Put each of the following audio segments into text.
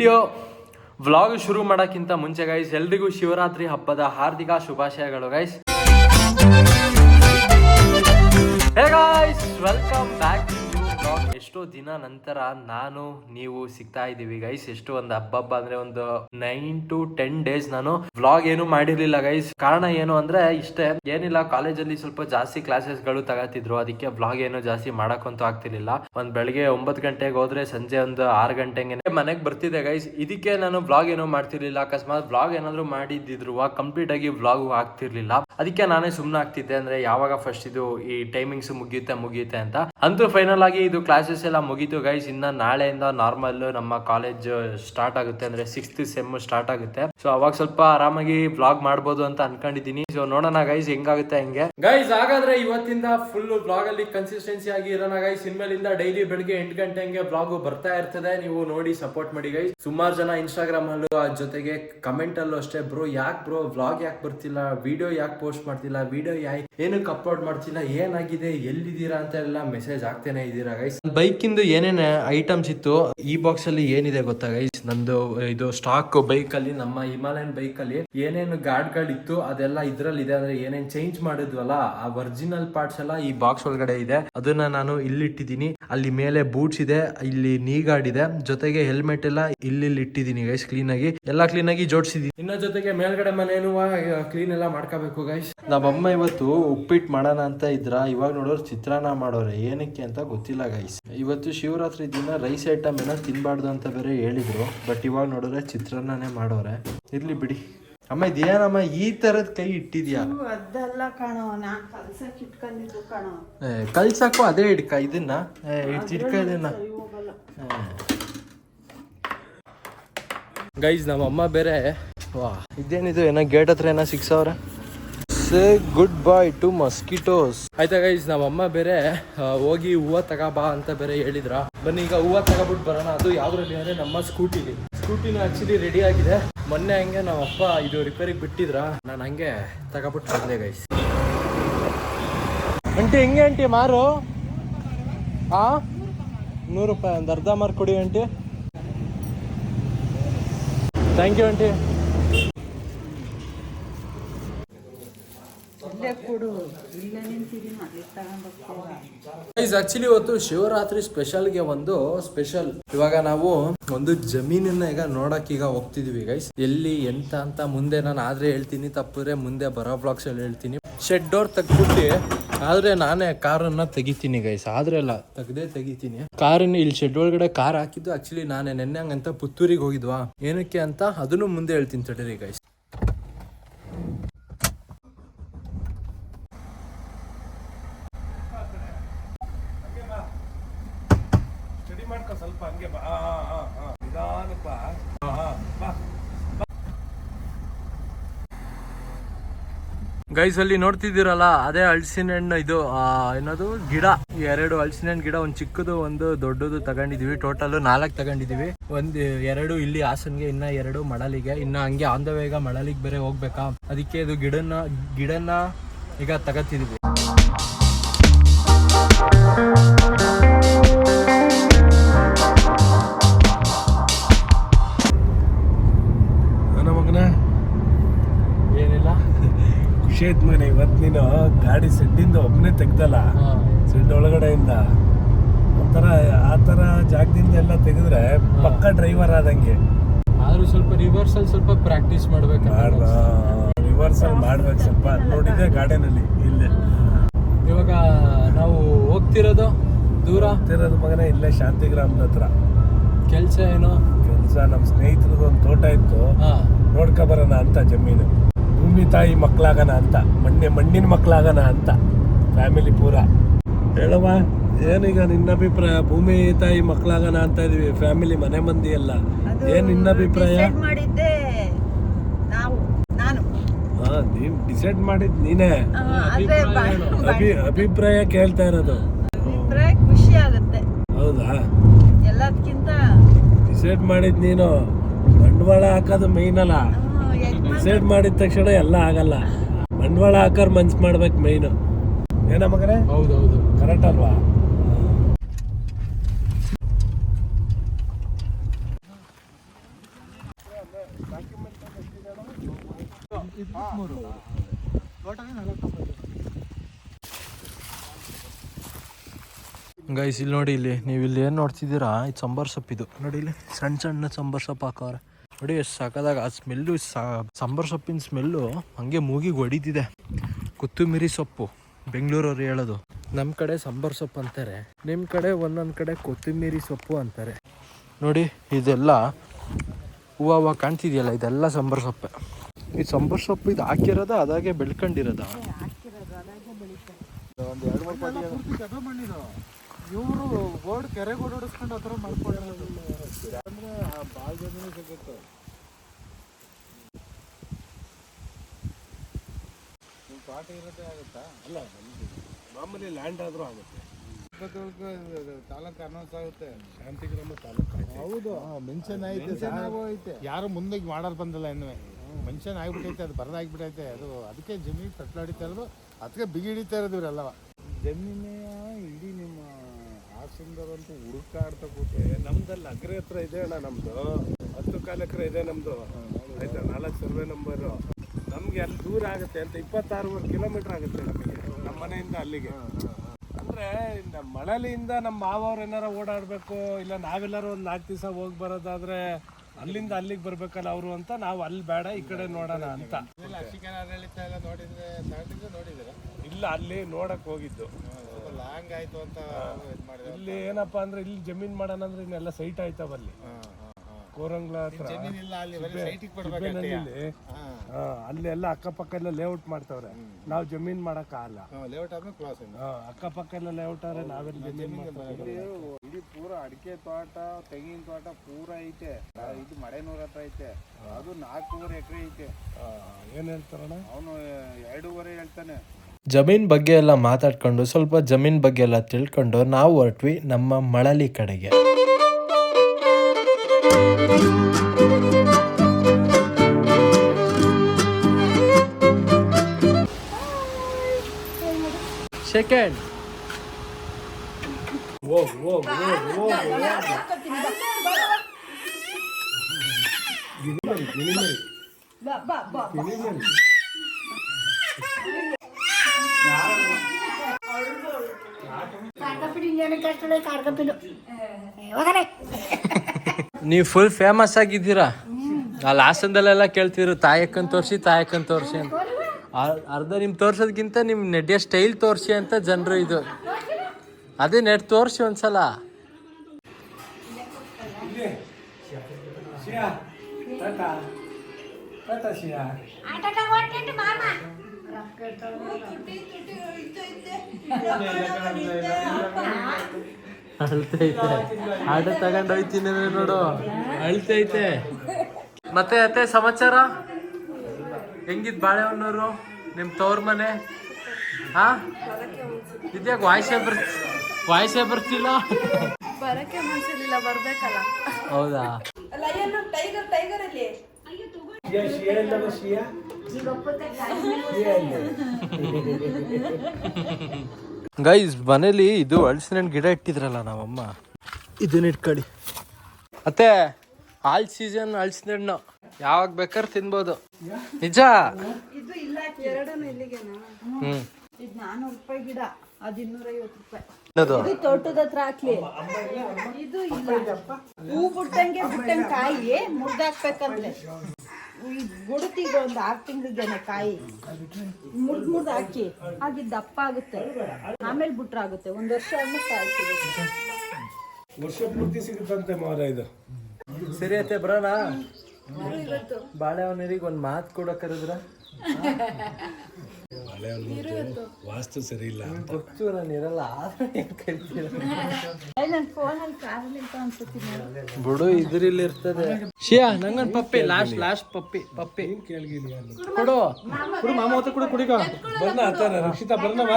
Video vlog ಶುರು ಮಾಡೋಕ್ಕಿಂತ ಮುಂಚೆ ಗೈಸ್ ಎಲ್ರಿಗೂ ಶಿವರಾತ್ರಿ ಹಬ್ಬದ ಹಾರ್ದಿಕ ಶುಭಾಶಯಗಳು guys hey guys welcome back ಎಷ್ಟೋ ದಿನ ನಂತರ ನಾನು, ನೀವು ಸಿಗ್ತಾ ಇದ್ದೀವಿ ಗೈಸ್ ಎಷ್ಟು ಒಂದು ಹಬ್ಬ ಅಂದ್ರೆ ಒಂದು ನೈನ್ ಟು ಟೆನ್ ಡೇಸ್ ನಾನು ವ್ಲಾಗ್ ಏನು ಮಾಡಿರ್ಲಿಲ್ಲ ಗೈಸ್ ಕಾರಣ ಏನು ಅಂದ್ರೆ ಇಷ್ಟೇ, ಏನಿಲ್ಲ ಕಾಲೇಜಲ್ಲಿ ಸ್ವಲ್ಪ ಜಾಸ್ತಿ ಕ್ಲಾಸಸ್ಗಳು ತಗತಿದ್ರು. ಅದಕ್ಕೆ ವ್ಲಾಗ್ ಏನು ಜಾಸ್ತಿ ಮಾಡಕ್ಕಂತೂ ಆಗ್ತಿರ್ಲಿಲ್ಲ. ಒಂದ್ ಬೆಳಿಗ್ಗೆ ಒಂಬತ್ತು ಗಂಟೆಗೆ ಹೋದ್ರೆ ಸಂಜೆ ಒಂದು ಆರು ಗಂಟೆಗೆ ಮನೆಗೆ ಬರ್ತಿದೆ ಗೈಸ್ ಇದಕ್ಕೆ ನಾನು ವ್ಲಾಗ್ ಏನು ಮಾಡ್ತಿರ್ಲಿಲ್ಲ. ಅಕಸ್ಮಾತ್ ವ್ಲಾಗ್ ಏನಾದ್ರು ಮಾಡಿದ್ರು ಕಂಪ್ಲೀಟ್ ಆಗಿ ವ್ಲಾಗ್ ಆಗ್ತಿರ್ಲಿಲ್ಲ. ಅದಕ್ಕೆ ನಾನೇ ಸುಮ್ನೆ ಆಗ್ತಿದ್ದೆ ಅಂದ್ರೆ ಯಾವಾಗ ಫಸ್ಟ್ ಇದು ಈ ಟೈಮಿಂಗ್ಸ್ ಮುಗಿಯುತ್ತೆ ಮುಗಿಯುತ್ತೆ ಅಂತ. ಅಂತೂ ಫೈನಲ್ ಆಗಿ ಇದು ಕ್ಲಾಸಸ್ ಎಲ್ಲ ಮುಗೀತು ಗೈಸ್ ಇನ್ನ ನಾಳೆಯಿಂದ ನಾರ್ಮಲ್ ನಮ್ಮ ಕಾಲೇಜ್ ಸ್ಟಾರ್ಟ್ ಆಗುತ್ತೆ ಅಂದ್ರೆ ಸಿಕ್ಸ್ತ್ ಸೆಮ್ ಸ್ಟಾರ್ಟ್ ಆಗುತ್ತೆ. ಸೊ ಅವಾಗ ಸ್ವಲ್ಪ ಆರಾಮಾಗಿ ಬ್ಲಾಗ್ ಮಾಡ್ಬೋದು ಅಂತ ಅನ್ಕೊಂಡಿದೀನಿ ಸೊ ನೋಡೋಣ ಗೈಸ್ ಹೆಂಗಾಗುತ್ತೆ ಹಂಗೆ. ಗೈಸ್ ಹಾಗಾದ್ರೆ ಇವತ್ತಿಂದ ಫುಲ್ ಬ್ಲಾಗ್ ಅಲ್ಲಿ ಕನ್ಸಿಸ್ಟೆನ್ಸಿ ಆಗಿ ಇರೋಣ ಗೈಸ್ ಇನ್ಮೇಲಿಂದ ಡೈಲಿ ಬೆಳಿಗ್ಗೆ ಎಂಟು ಗಂಟೆ ಹಂಗೆ ಬ್ಲಾಗ್ ಬರ್ತಾ ಇರ್ತದೆ. ನೀವು ನೋಡಿ ಸಪೋರ್ಟ್ ಮಾಡಿ ಗೈಸ್ ಸುಮಾರು ಜನ ಇನ್ಸ್ಟಾಗ್ರಾಮ್ ಅಲ್ಲೂ ಅದ್ರ ಜೊತೆಗೆ ಕಮೆಂಟ್ ಅಲ್ಲೂ ಅಷ್ಟೇ ಬ್ರೋ ಯಾಕೆ ಬ್ರೋ ವ್ಲಾಗ್ ಯಾಕೆ ಬರ್ತಿಲ್ಲ? ವಿಡಿಯೋ ಯಾಕೆ ಪೋಸ್ಟ್ ಮಾಡ್ತಿಲ್ಲ? ವಿಡಿಯೋ ಯಾಕೆ ಏನಕ್ಕೆ ಅಪ್ಲೋಡ್ ಮಾಡ್ತಿಲ್ಲ? ಏನಾಗಿದೆ? ಎಲ್ಲಿದ್ದೀರಾ ಅಂತ ಎಲ್ಲ ಮೆಸೇಜ್ ಆಗ್ತೇನೆ ಇದ್ದೀರಾ ಗೈಸ್ ಬೈಕ್ ಇಂದು ಏನೇನು ಐಟಮ್ಸ್ ಇತ್ತು? ಈ ಬಾಕ್ಸ್ ಅಲ್ಲಿ ಏನಿದೆ ಗೊತ್ತಾ ಗೈಸ್ ನಂದು ಇದು ಸ್ಟಾಕ್ ಬೈಕ್ ಅಲ್ಲಿ ನಮ್ಮ ಹಿಮಾಲಯನ್ ಬೈಕ್ ಅಲ್ಲಿ ಏನೇನು ಗಾರ್ಡ್ಗಳಿತ್ತು ಅದೆಲ್ಲ ಇದ್ರಲ್ಲಿ ಇದೆ ಅಂದ್ರೆ ಏನೇನ್ ಚೇಂಜ್ ಮಾಡಿದ್ವಲ್ಲ, ಆ ಒರಿಜಿನಲ್ ಪಾರ್ಟ್ಸ್ ಎಲ್ಲ ಈ ಬಾಕ್ಸ್ ಒಳಗಡೆ ಇದೆ. ಅದನ್ನ ನಾನು ಇಲ್ಲಿ ಇಟ್ಟಿದ್ದೀನಿ ಅಲ್ಲಿ ಮೇಲೆ ಬೂಟ್ಸ್ ಇದೆ, ಇಲ್ಲಿ ನೀ ಗಾರ್ಡ್ ಇದೆ. ಜೊತೆಗೆ ಹೆಲ್ಮೆಟ್ ಎಲ್ಲ ಇಲ್ಲಿ ಇಟ್ಟಿದ್ದೀನಿ ಗೈಸ್ ಕ್ಲೀನ್ ಆಗಿ. ಎಲ್ಲ ಕ್ಲೀನ್ ಆಗಿ ಜೋಡಿಸಿದೀನಿ ಇನ್ನ ಜೊತೆಗೆ ಮೇಲ್ಗಡೆ ಮನೇನು ಕ್ಲೀನ್ ಎಲ್ಲ ಮಾಡ್ಕೋಬೇಕು ಗೈಸ್ ನಮ್ಮಮ್ಮ ಇವತ್ತು ಉಪ್ಪಿಟ್ಟು ಮಾಡೋಣ ಅಂತ ಇದ್ರ. ಇವಾಗ ನೋಡೋರು ಚಿತ್ರಾನ್ನ ಮಾಡೋರೆ. ಏನಕ್ಕೆ ಅಂತ ಗೊತ್ತಿಲ್ಲ ಗೈಸ್ ಇವತ್ತು ಶಿವರಾತ್ರಿ ದಿನ ರೈಸ್ ಐಟಮ್ ಏನೋ ತಿನ್ಬಾರ್ದು ಅಂತ ಬೇರೆ ಹೇಳಿದ್ರು. ಬಟ್ ಇವಾಗ ನೋಡಿದ್ರೆ ಚಿತ್ರಾನ್ನನೇ ಮಾಡೋರೆ. ಇರ್ಲಿ ಬಿಡಿ. ಅಮ್ಮ ಇದೇನಮ್ಮ ಈ ತರದ್ ಕೈ ಇಟ್ಟಿದ್ಯಾ? ಅದೆಲ್ಲ ಕಣೋ ನಾನ್ ಕಲ್ಸಕ್ ಇಟ್ಕೊಂಡಿದ್ದು ಕಣೋ. ಏ, ಕಲ್ಸಕ್ಕೂ ಅದೇ ಹಿಡ್ಕ ಇದನ್ನ? ಹಿಡ್ಕ ಇದನ್ನ. ಗೈಸ್ ನಮ್ಮ ಅಮ್ಮ ಬೇರೆ. ವಾ ಇದೇನಿದು ಏನೋ ಗೇಟ್ ಹತ್ರ ಏನೋ six say good bye to mosquitoes ಆಯ್ತಾ ಗೈಸ್ ನಮ್ಮ ಅಮ್ಮ ಬೇರೆ ಹೋಗಿ ಹೂವ ತಗೋಬಾ ಅಂತ ಬೇರೆ ಹೇಳಿದ್ರ? ಬನ್ನಿ ಈಗ ಹೂವ ತಗಬಿಟ್ಟು ಬರೋಣ. ಅದು ಯಾವ್ದ್ರಲ್ಲಿ ಅಂದ್ರೆ ನಮ್ಮ ಸ್ಕೂಟಿಲಿ ಸ್ಕೂಟಿನ ಆಕ್ಚುಲಿ ರೆಡಿ ಆಗಿದೆ. ಮೊನ್ನೆ ಹಂಗೆ ನಮ್ಮ ಅಪ್ಪ ಇದು ರಿಪೇರಿಗೆ ಬಿಟ್ಟಿದ್ರ? ನಾನು ಹಂಗೆ ತಗೋಬಿಟ್ಟು ಬಂದೆ ಗೈಸ್ ಅಂಟಿ ಹೆಂಗೆ ಅಂಟಿ ಮಾರು? ಆ? ನೂರು ರೂಪಾಯಿ ಒಂದು ಅರ್ಧ ಮಾರು ಕೊಡಿ ಅಂಟಿ ಥ್ಯಾಂಕ್ ಯು ಆಂಟಿ ಇಲ್ಲೇ ಕೊಡು ಇಲ್ಲೇ ನಿಂತಿದ್ದೀನಿ ಅಲ್ಲಿ ತಗೊಂಡ್ ಹೋಗ್ತೀರಾ ಗೈಸ್ ಆಕ್ಚುಲಿ ಇವತ್ತು ಶಿವರಾತ್ರಿ ಸ್ಪೆಷಲ್ಗೆ ಒಂದು ಸ್ಪೆಷಲ್ ಇವಾಗ ನಾವು ಒಂದು ಜಮೀನನ್ನ ಈಗ ನೋಡಕ್ ಈಗ ಹೋಗ್ತಿದೀವಿ ಗೈಸ್ ಎಲ್ಲಿ, ಎಂತ ಅಂತ ಮುಂದೆ ನಾನು ಆದ್ರೆ ಹೇಳ್ತೀನಿ, ತಪ್ಪಿದ್ರೆ ಮುಂದೆ ಬರೋ ಬ್ಲಾಕ್ಸ್ ಅಲ್ಲಿ ಹೇಳ್ತೀನಿ. ಶೆಡ್ ಡೋರ್ ತೆಗ್ಬಿಟ್ಟು ಆದ್ರೆ ನಾನೇ ಕಾರನ್ನ ತೆಗಿತೀನಿ ಗೈಸ್ ಆದ್ರೆ ಅಲ್ಲ, ತೆಗ್ದೇ ತೆಗಿತೀನಿ. ಕಾರನ್ನ ಇಲ್ಲಿ ಶೆಡ್ ಒಳಗಡೆ ಕಾರ್ ಹಾಕಿದ್ದು ಆಕ್ಚುಲಿ ನಾನೇ. ನೆನ್ನೆ ಹಂಗಂತ ಪುತ್ತೂರಿಗೆ ಹೋಗಿದ್ವಾ? ಏನಕ್ಕೆ ಅಂತ ಅದನ್ನು ಮುಂದೆ ಹೇಳ್ತೀನಿ ತಡೀರಿ ಗೈಸ್ ಸ್ಟಡಿ ಮಾಡ್ಕೊ ಸ್ವಲ್ಪ ಹಂಗೆ ಬಾ. ಗೈಸ್, ಅಲ್ಲಿ ನೋಡ್ತಿದ್ದೀರಲ್ಲ, ಅದೇ ಹಲಸಿನ ಹಣ್ಣು ಇದು ಏನದು? ಗಿಡ. ಎರಡು ಹಲಸಿನ ಹಣ್ಣು ಗಿಡ, ಒಂದ್ ಚಿಕ್ಕದು, ಒಂದು ದೊಡ್ಡದು ತಗೊಂಡಿದೀವಿ. ಟೋಟಲ್ ನಾಲ್ಕು ತಗೊಂಡಿದೀವಿ. ಒಂದ್, ಎರಡು ಇಲ್ಲಿ ಹಾಸನ್ಗೆ, ಇನ್ನ ಎರಡು ಮಳಲಿಗೆ. ಇನ್ನ ಹಂಗೆ ಆನ್ ದ ವೇಗ ಮಳಲಿಗೆ ಬೇರೆ ಹೋಗ್ಬೇಕಾ? ಅದಕ್ಕೆ ಇದು ಗಿಡನ ಗಿಡನ ಈಗ ತಗತಿದೀವಿ ಒಬ್ಬನೇ ತೆಗ್ದಲ್ಲ ಸಿಡ್ ಒಳಗಡೆಯಿಂದ. ಒಂಥರ ಆ ಥರ ಜಾಗದಿಂದ ಎಲ್ಲ ತೆಗೆದ್ರೆ ಪಕ್ಕ ಡ್ರೈವರ್ ಆದಂಗೆ. ಆದ್ರೂ ಸ್ವಲ್ಪ ರಿವರ್ಸಲ್ ಸ್ವಲ್ಪ ಪ್ರಾಕ್ಟೀಸ್ ಮಾಡ್ಬೇಕು ರಿವರ್ಸಲ್ ಮಾಡ್ಬೇಕು ಸ್ವಲ್ಪ. ನೋಡಿದೆ ಗಾರ್ಡನಲ್ಲಿ ಇಲ್ಲೇ. ಇವಾಗ ನಾವು ಹೋಗ್ತಿರೋದು ದೂರ? ಹೋಗ್ತಿರೋದು ಮಗನೇ ಇಲ್ಲೇ ಶಾಂತಿಗ್ರಾಮದ ಹತ್ರ. ಕೆಲ್ಸ ಏನು? ಕೆಲಸ ನಮ್ಮ ಸ್ನೇಹಿತರದ್ದು ಒಂದು ತೋಟ ಇತ್ತು. ಹಾ. ನೋಡ್ಕೊ ಬರೋಣ ಅಂತ ಜಮೀನು. ಭೂಮಿ ತಾಯಿ ಮಕ್ಕಳಾಗಣ ಅಂತ ಮಣ್ಣೆ ಮಣ್ಣಿನ ಮಕ್ಕಳಾಗಣ ಅಂತ. ಫ್ಯಾಮಿಲಿ ಪೂರ. ಹೇಳವ ಏನೀಗ ನಿನ್ನ ಅಭಿಪ್ರಾಯ ಭೂಮಿ ತಾಯಿ ಮಕ್ಕಳಾಗಣ ಅಂತ ಇದೀವಿ. ಫ್ಯಾಮಿಲಿ ಮನೆ ಮಂದಿ ಎಲ್ಲ ಏನ್ ನಿನ್ನ ಅಭಿಪ್ರಾಯ ಮಾಡಿದ್ದೆ. ನಾವು ನಾನು. ಹಾ ನೀನ್ ಡಿಸೈಡ್ ಮಾಡಿದ್ ನೀನೇ. ಅಭಿ ಅಭಿಪ್ರಾಯ ಕೇಳ್ತಾ ಇರೋದು. ಅಭಿಪ್ರಾಯ ಖುಷಿ ಆಗುತ್ತೆ. ಹೌದಾ? ಎಲ್ಲದಕ್ಕಿಂತ ಡಿಸೈಡ್ ಮಾಡಿದ್ ನೀನು. ಬಂಡವಾಳ ಹಾಕೋದು ಮೈನ್ ಅಲ್ಲ. ಡಿಸೈಡ್ ಮಾಡಿದ ತಕ್ಷಣ ಎಲ್ಲ ಆಗಲ್ಲ. ಬಂಡವಾಳ ಹಾಕೋರ್ ಮನ್ಸ್ ಮಾಡ್ಬೇಕು ಮೈನು ಏನ ಮಗನೇ? ಹೌದು ಕರೆಕ್ಟ್ ಅಲ್ವಾ? ಗೈಸ್ ಇಲ್ಲಿ ನೋಡಿ ಇಲ್ಲಿ ನೀವು ಇಲ್ಲಿ ಏನು ನೋಡ್ತಿದ್ದೀರಾ? ಇದು ಸಂಬಾರ್ ಇದು. ನೋಡಿ ಇಲ್ಲಿ ಸಣ್ಣ ಸಣ್ಣ ಸಂಬಾರ್ ಸೊಪ್ಪು ಹಾಕವ್ರೆ. ನೋಡಿ ಎಷ್ಟು ಸಾಕಾದಾಗ ಆ ಸ್ಮೆಲ್ಲು ಸಾಂಬಾರ್ ಸೊಪ್ಪಿನ ಸ್ಮೆಲ್ಲು ಹಂಗೆ ಮೂಗಿಗೆ ಹೊಡಿತಿದೆ ಕೊತ್ತಂಬರಿ ಸೊಪ್ಪು. ಬೆಂಗಳೂರವ್ರು ಹೇಳೋದು. ನಮ್ಮ ಕಡೆ ಸಾಂಬಾರು ಸೊಪ್ಪು ಅಂತಾರೆ. ನಿಮ್ಮ ಕಡೆ ಒಂದೊಂದು ಕಡೆ ಕೊತ್ತಂಬರಿ ಸೊಪ್ಪು ಅಂತಾರೆ. ನೋಡಿ ಇದೆಲ್ಲ ಹೂವು ಹೂವು ಕಾಣ್ತಿದೆಯಲ್ಲ ಇದೆಲ್ಲ ಸಾಂಬಾರು ಸೊಪ್ಪೆ. ಈ ಸಾಂಬಾರು ಸೊಪ್ಪು ಇದು ಹಾಕಿರೋದ ಅದಾಗೆ ಬೆಳ್ಕೊಂಡಿರೋದ? ಇವರು ಬೋರ್ಡ್ ಕೆರೆಗೆ ಓಡಾಡಿಸ್ಕೊಂಡು ಆ ಥರ ಮಾಡ್ಕೊಂಡಿರೋದು. ಅಂದ್ರೆ ಭಾಳ ಜನ ಸಿಗುತ್ತೆ. ತೋಟ ಇರೋದೇ ಆಗುತ್ತಾ? ಅಲ್ಲ ನಮ್ದು ಮಾಮೂಲಿ ಲ್ಯಾಂಡ್ ಆದರೂ ಆಗುತ್ತೆ. ತಾಲೂಕು ಅನೌನ್ಸ್ ಆಗುತ್ತೆ. ಶಾಂತಿಗ್ರಾಮ ತಾಲೂಕು ಹೌದು. ಮೆನ್ಷನ್ ಐತೆ. ಯಾರು ಮುಂದೆ ಮಾಡಲ್ ಬಂದಿಲ್ಲ ಇನ್ನು ಮೆನ್ಷನ್ ಆಗ್ಬಿಟ್ಟೈತೆ ಅದು ಬರದಾಗ್ಬಿಟ್ಟೈತೆ ಅದು ಅದಕ್ಕೆ ಜಮೀನು ಕಟ್ಲ ಹೊಡಿತಾ ಇರೋದು ಅದಕ್ಕೆ ಬಿಗಿ ಹಿಡಿತಾ ಇರೋದು ಇವರೆಲ್ಲವ. ಜಮೀನೇ ಇಡೀ ನಿಮ್ಮ ಹಾಸನದವಂತೂ ಹುಡುಕಾಡ್ತಾ ಕೂತೆ ನಮ್ದಲ್ಲಿ ಅಗ್ರೆ ಹತ್ರ ಇದೆ ಅಣ್ಣ ನಮ್ದು. ಹತ್ತು ಕಾಲು ಎಕರೆ ಇದೆ ನಮ್ದು. ಆಯ್ತಾ? ನಾಲ್ಕು ಸರ್ವೆ ನಂಬರು ನಮ್ಗೆ ಅಲ್ಲಿ ದೂರ ಆಗುತ್ತೆ ಅಂತ ಇಪ್ಪತ್ತಾರೂವರೆ ಕಿಲೋಮೀಟರ್ ಆಗುತ್ತೆ ನಮಗೆ ನಮ್ಮ ಮನೆಯಿಂದ ಅಲ್ಲಿಗೆ. ಅಂದ್ರೆ ನಮ್ಮ ಮಳಲಿಯಿಂದ ನಮ್ಮ ಮಾವವ್ರು ಏನಾರ ಓಡಾಡಬೇಕು ಇಲ್ಲ ನಾವೆಲ್ಲರೂ ಒಂದು ನಾಲ್ಕು ದಿವಸ ಹೋಗಿ ಬರೋದಾದರೆ ಅಲ್ಲಿಂದ ಅಲ್ಲಿಗೆ ಬರ್ಬೇಕಲ್ಲ ಅವರು ಅಂತ ನಾವು ಅಲ್ಲಿ ಬೇಡ ಈ ಕಡೆ ನೋಡೋಣ ಅಂತ. ಇಲ್ಲ ಅಲ್ಲಿ ನೋಡಕ್ ಹೋಗಿದ್ದು. ಲಾಂಗ್ ಆಯ್ತು ಅಂತ ಇಲ್ಲಿ ಏನಪ್ಪಾ ಅಂದ್ರೆ ಇಲ್ಲಿ ಜಮೀನ್ ಮಾಡೋಣ ಅಂದ್ರೆ ಇನ್ನೆಲ್ಲ ಸೈಟ್ ಆಯ್ತಾವ ಅಲ್ಲಿ. ಕೋರಂಗ್ಲ ಹತ್ರ ಆ, ಅಲ್ಲಿ ಎಲ್ಲ ಅಕ್ಕಪಕ್ಕ ಎಲ್ಲ ಲೇಔಟ್ ಮಾಡ್ತಾವ್ರೆ ನಾವು ಜಮೀನ್ ಮಾಡಕ್ ಆಗಲ್ಲ. ಅಕ್ಕಪಕ್ಕ ಎಲ್ಲ ಲೇಔಟ್ ಆದ್ರೆ ನಾವೆಲ್ಲ ಜಮೀನ್ ಇಲ್ಲಿ ಇಡೀ ಪೂರ ಅಡಿಕೆ ತೋಟ ತೆಂಗಿನ ತೋಟ ಪೂರ ಐತೆ. ಇದು ಮಡೆನೂರ ಹತ್ರ ಐತೆ. ಅದು ನಾಲ್ಕೂವರೆ ಎಕರೆ ಐತೆ. ಏನ್ ಹೇಳ್ತಾರಣ ಅವನು ಎರಡೂವರೆ ಹೇಳ್ತಾನೆ. ಜಮೀನ್ ಬಗ್ಗೆ ಎಲ್ಲ ಮಾತಾಡ್ಕೊಂಡು ಸ್ವಲ್ಪ ಜಮೀನ್ ಬಗ್ಗೆ ಎಲ್ಲ ತಿಳ್ಕೊಂಡು ನಾವು ಹೊರಟ್ವಿ ನಮ್ಮ ಮಳಲಿ ಕಡೆಗೆ. Second. Wow, wow, wow, wow, Gini mari, gini mari. Ba, ba, ba. Gini mari. കാർക്കപ്പിടി ഞാൻ കേട്ടത് ನೀವು ಫುಲ್ ಫೇಮಸ್ ಆಗಿದ್ದೀರಾ? ಆ ಹಾಸನದಲ್ಲೆಲ್ಲ ಕೇಳ್ತಿದ್ರು ತಾಯಕ್ಕನ್ ತೋರಿಸಿ ತಾಯಕ್ಕನ್ ತೋರಿಸಿ ಅಂತ. ಅರ್- ಅರ್ಧ ನಿಮ್ ತೋರ್ಸೋದ್ಕಿಂತ ನಿಮ್ ನೆಡ್ಯ ಸ್ಟೈಲ್ ತೋರಿಸಿ ಅಂತ ಜನರು ಇದು. ಅದೇ ನೆಟ್ ತೋರಿಸಿ ಒಂದ್ಸಲ. ಅಳ್ತೈತೆ. ಆಟೋ ತಗೊಂಡು ಹೋಯ್ತೀನಿ ನೋಡು. ಅಳ್ತೈತೆ. ಮತ್ತೆ ಅತ್ತೆ ಸಮಾಚಾರ? ಹೆಂಗಿದ್ ಬಾಳೆಹೊನ್ನೂರು? ನಿಮ್ ತವ್ರ ಮನೆ? ಹಾ ಇದ್ಯಾಕ ವಾಯ್ಸೇ ಬರ್ ವಾಯ್ಸೇ ಬರ್ತಿಲ್ಲ? ಬರಕ್ಕೆ ಮನ್ಸಿರ್ಲಿಲ್ಲ ಬರ್ಬೇಕಲ್ಲ. ಹೌದಾ? ಟೈಗರ್ ಟೈಗರ್ ಅಲ್ಲಿ? ಗೈಸ್ ಮನೇಲಿ ಇದು ಹಲಸಿನ ಗಿಡ ಇಟ್ಟಿದ್ರಲ್ಲ ನಾವಮ್ಮ. ಇದನ್ನ ಇಟ್ಕೊಳ್ಳಿ ಮತ್ತೆ ಆಲ್ ಸೀಸನ್ ಹಲಸಿನ ಹಣ್ಣು ಯಾವಾಗ ಬೇಕಾದ್ರೆ ತಿನ್ಬೋದು. ನಿಜ? ಇದು ಇಲ್ಲ ಎರಡೂ ಇಲ್ಲಿಗೆನಾ ಹ್ಮ್. ಇದು ನಾನೂರು ರೂಪಾಯಿ ಗಿಡ ಅದು ಇನ್ನೂರೈವತ್ತು ರೂಪಾಯಿ. ಇದು ತೋಟದ ಹತ್ರ ಹಾಕ್ಲಿ. ಇದು ಇಲ್ಲ. ಹೂ ಬಿಟ್ಟಂಗೆ ಬಿಟ್ಟಂಗೆ ಕಾಯಿ ಮುರ್ದಾಕ್ಬೇಕಂದ್ರೆ ಈ ಗುಡುತಿಗೆ ಒಂದು ಆರು ತಿಂಗಳಿಗೆನೆ ಕಾಯಿ ಮುರ್ದು ಮುರ್ದು ಹಾಕಿ ಹಾಗೆ ದಪ್ಪ ಆಗುತ್ತೆ. ಆಮೇಲೆ ಬಿಟ್ರೆ ಆಗುತ್ತೆ. ಒಂದು ವರ್ಷ ಆದ್ಮೇಲೆ ಕಾಯಿ ಸಿಗುತ್ತೆ. ವರ್ಷ ಪೂರ್ತಿ ಸಿಗುತ್ತಂತೆ ಮಾರ ಇದು. ಸರಿ ಅತ್ತೆ ಬರೋಣ? ಬಾಳೆಹೊನ್ನರಿಗೆ ಒಂದು ಮಾತು ಕೂಡ ಕರೆದ್ರ? ವಾಸ್ತು ಸರಿ ಇಲ್ಲ ಗೊತ್ತು ನಾನು ಇರಲ್ಲ ಆದ್ರೆ ಹೆಂಗ್ ಕರಿತೀರ ನನ್ನ ಫೋನಲ್ಲಿ ಕಾರಲ್ಲಿ ಅಂತ ಅನ್ಸುತ್ತೀನಿ ಬಿಡು ಇದ್ರಲ್ಲಿ ಇರ್ತದೆ. ಶಿಯಾ ನಂಗನ್ puppy last last puppy puppy. ಕೇಳ್ಗಿಲ್ಲ ಕೊಡು ಕೊಡು. ಮಾಮ ಹತ್ರ ಕೊಡು ಕುಡಿಕ. ಬರ್ನ ಆತರ ರಕ್ಷಿತಾ ಬರ್ನವ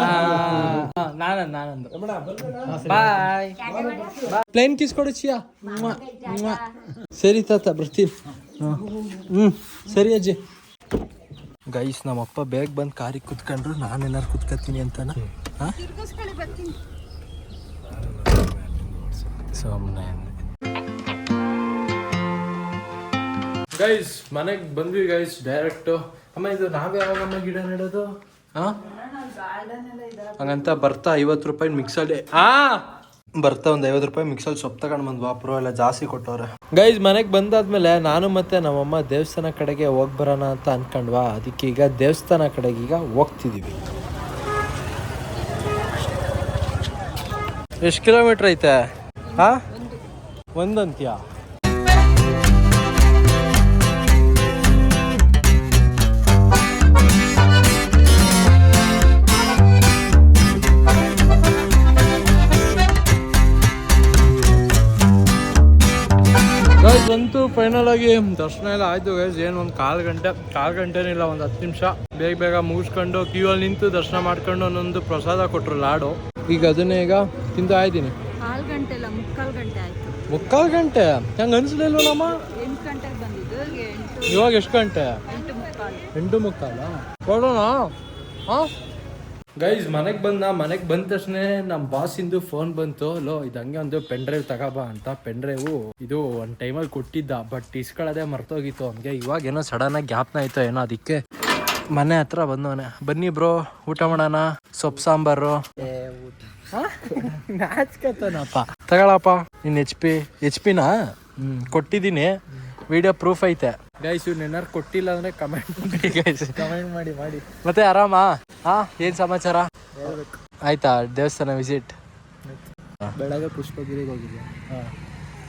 ನಾನಂದ ನಾನಂದು. ಬಾಯ್ ಪ್ಲೇನ್ ಕಿಸ್ ಕೊಡು ಶಿಯಾ. ಸರಿ ತಾತ ಬರ್ತೀನಿ. ಹ್ಮ್. ಸರಿ ಅಜ್ಜಿ. ಗೈಸ್ ನಮ್ಮಪ್ಪ ಬೇಗ ಬಂದು ಕಾರಿಗೆ ಕುತ್ಕೊಂಡ್ರು ನಾನೇನಾರು ಕುತ್ಕೋತೀನಿ ಅಂತಾನ? ಸುಮ್ಮನೆ ಗೈಸ್ ಮನೆಗೆ ಬಂದ್ವಿ ಗೈಸ್ ಡೈರೆಕ್ಟು ಅಮ್ಮ ಇದು ನಾವೇ ಯಾವಾಗಮ್ಮ ಗಿಡ ನೆಡೋದು? ಹಾಂ? ಹಂಗಂತ ಬರ್ತಾ ಐವತ್ತು ರೂಪಾಯಿ ಮಿಕ್ಸಲ್ಲಿ ಆ ಬರ್ತಾ ಒಂದು ಐವತ್ತು ರೂಪಾಯಿ ಮಿಕ್ಸಲ್ಲಿ ಸೊಪ್ಪು ತಗೊಂಡು ಬಂದ್ವು. ಅಪ್ರೋ ಎಲ್ಲ ಜಾಸ್ತಿ ಕೊಟ್ಟವ್ರೆ. ಗೈಸ್ ಮನೆಗೆ ಬಂದಾದ್ಮೇಲೆ ನಾನು ಮತ್ತೆ ನಮ್ಮಮ್ಮ ದೇವಸ್ಥಾನ ಕಡೆಗೆ ಹೋಗಿ ಬರೋಣ ಅಂತ ಅನ್ಕೊಂಡ್ವಾ? ಅದಕ್ಕೆ ಈಗ ದೇವಸ್ಥಾನ ಕಡೆಗೆ ಈಗ ಹೋಗ್ತಿದೀವಿ. ಎಷ್ಟು ಕಿಲೋಮೀಟ್ರ್ ಐತೆ? ಹಾ ಒಂದಂತ್ಯಾ? ಫೈನಲ್ ಆಗಿ ದರ್ಶನ ಎಲ್ಲ ಆಯ್ತು ಗೈಸ್ ಏನು ಒಂದು ಕಾಲು ಗಂಟೆ ಕಾಲು ಗಂಟೆನಿಲ್ಲ ಒಂದು ಹತ್ತು ನಿಮಿಷ. ಬೇಗ ಬೇಗ ಮುಗಿಸ್ಕೊಂಡು ಕ್ಯೂ ಅಲ್ಲಿ ನಿಂತು ದರ್ಶನ ಮಾಡ್ಕೊಂಡು ಒಂದೊಂದು ಪ್ರಸಾದ ಕೊಟ್ರು ಲಾಡು. ಈಗ ಅದನ್ನೇ ಈಗ ತಿಂದು ಆಯ್ತೀನಿ. ಮುಕ್ಕಾಲ್ ಗಂಟೆ ಹೆಂಗೆ ಅನ್ಸ್ಲಿಲ್ವಲ್ಲಮ್ಮ ಇವಾಗ ಎಷ್ಟು ಗಂಟೆ? ಎಂಟು ಮುಕ್ಕಾಲು. ಎಂಟು ಮುಕ್ಕಾಲ? ಕೊಡೋಣ. ಹಾಂ? ಗೈಸ್ ಮನೆಗೆ ಬಂದ ಮನೆಗೆ ಬಂದ ತಕ್ಷಣ ನಮ್ಮ ಬಾಸಿಂದು ಫೋನ್ ಬಂತು. ಲೋ ಇದು ಹಂಗೆ ಒಂದು ಪೆನ್ ಡ್ರೈವ್ ತಗೋಬಾ ಅಂತ. ಪೆನ್ ಡ್ರೈವು ಇದು ಒಂದು ಟೈಮಲ್ಲಿ ಕೊಟ್ಟಿದ್ದ ಬಟ್ ಇಸ್ಕೊಳ್ಳೋದೇ ಮರ್ತೋಗಿತ್ತು. ಅವನಿಗೆ ಇವಾಗ ಏನೋ ಸಡನ್ ಆಗಿ ಜ್ಞಾಪನ ಆಯ್ತು ಏನೋ ಅದಕ್ಕೆ. ಮನೆ ಹತ್ರ ಬಂದವನೆ. ಬನ್ನಿ ಬ್ರೋ ಊಟ ಮಾಡೋಣ. ಸೊಪ್ಪು ಸಾಂಬಾರು. ನಾಚ್ಕತಾನಪ್ಪ. ತಗೊಳಪ್ಪ. ನಿನ್ ಎಚ್ ಪಿ ಎಚ್ ಪಿನ ಹ್ಞೂ ಕೊಟ್ಟಿದ್ದೀನಿ. ವಿಡಿಯೋ ಪ್ರೂಫ್ ಐತೆ. ಗೈಸ್ ಇವ್ನ ಏನಾರು ಕೊಟ್ಟಿಲ್ಲ ಅಂದ್ರೆ ಕಮೆಂಟ್ ಮಾಡಿ. ಗೈಸ್ ಕಮೆಂಟ್ ಮಾಡಿ ಮಾಡಿ. ಮತ್ತೆ ಆರಾಮಾ? ಹಾ ಏನ್ ಸಮಾಚಾರ? ಆಯ್ತಾ ದೇವಸ್ಥಾನ ವಿಸಿಟ್ ಬೆಳಗ್ಗೆ ಪುಷ್ಪಗಿರಿಗೆ ಹೋಗಿದ್ದೆ.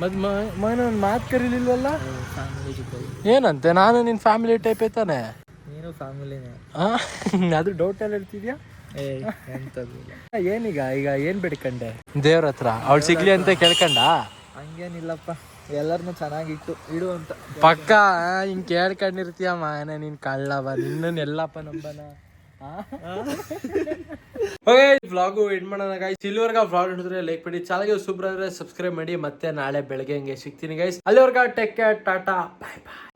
ಮತ್ ಮೈನ ಮಾತು ಕರೀಲಿಲ್ವಲ್ಲ? ಫ್ಯಾಮಿಲಿ ಜೊತೆ. ಏನಂತೆ ನಾನು ನಿನ್ ಫ್ಯಾಮಿಲಿ ಟೈಪ್ ಐತಾನೆ ನೀನು ಫ್ಯಾಮಿಲಿನೇ ಹಾ ಅದು ಡೌಟ್ ಎಲ್ಲ ಇರ್ತಿದ್ಯಾ ಏ ಎಂಥದ್ದು ಏನೀಗ ಈಗ ಏನ್ ಬೇಡ್ಕಂಡೆ? ದೇವ್ರ ಹತ್ರ ಅವ್ಳು ಸಿಗ್ಲಿ ಅಂತ ಕೇಳ್ಕಂಡ? ಹಂಗೇನಿಲ್ಲಪ್ಪ. ಎಲ್ಲರನ್ನೂ ಚೆನ್ನಾಗಿಟ್ಟು ಇಡು ಅಂತ. ಪಕ್ಕ ಹಿಂಗ್ ಕೇಳ್ಕೊಂಡಿರ್ತೀಯ ಮಾನ ನೀನ್ ಕಳ್ಳವ ನಿನ್ನ ಎಲ್ಲಪ್ಪ ನಂಬನ? ಓಕೆ ವ್ಲಾಗು ಮಾಡೋಣ ಗೈಸ್ ಇಲ್ಲಿವರೆಗೆ ಬ್ಲಾಗ್ ನೋಡಿದ್ರೆ ಲೈಕ್ ಮಾಡಿ ಚಾನಲ್ಗೆ ಸೂಪರ್ ಆದ್ರೆ ಸಬ್ಸ್ಕ್ರೈಬ್ ಮಾಡಿ, ಮತ್ತೆ ನಾಳೆ ಬೆಳಗ್ಗೆ ಹಂಗೆ ಸಿಗ್ತೀನಿ ಗೈಸ್ ಅಲ್ಲಿವರೆಗೆ ಟೆಕ್ ಕೇರ್ ಟಾಟಾ ಬಾಯ್ ಬಾಯ್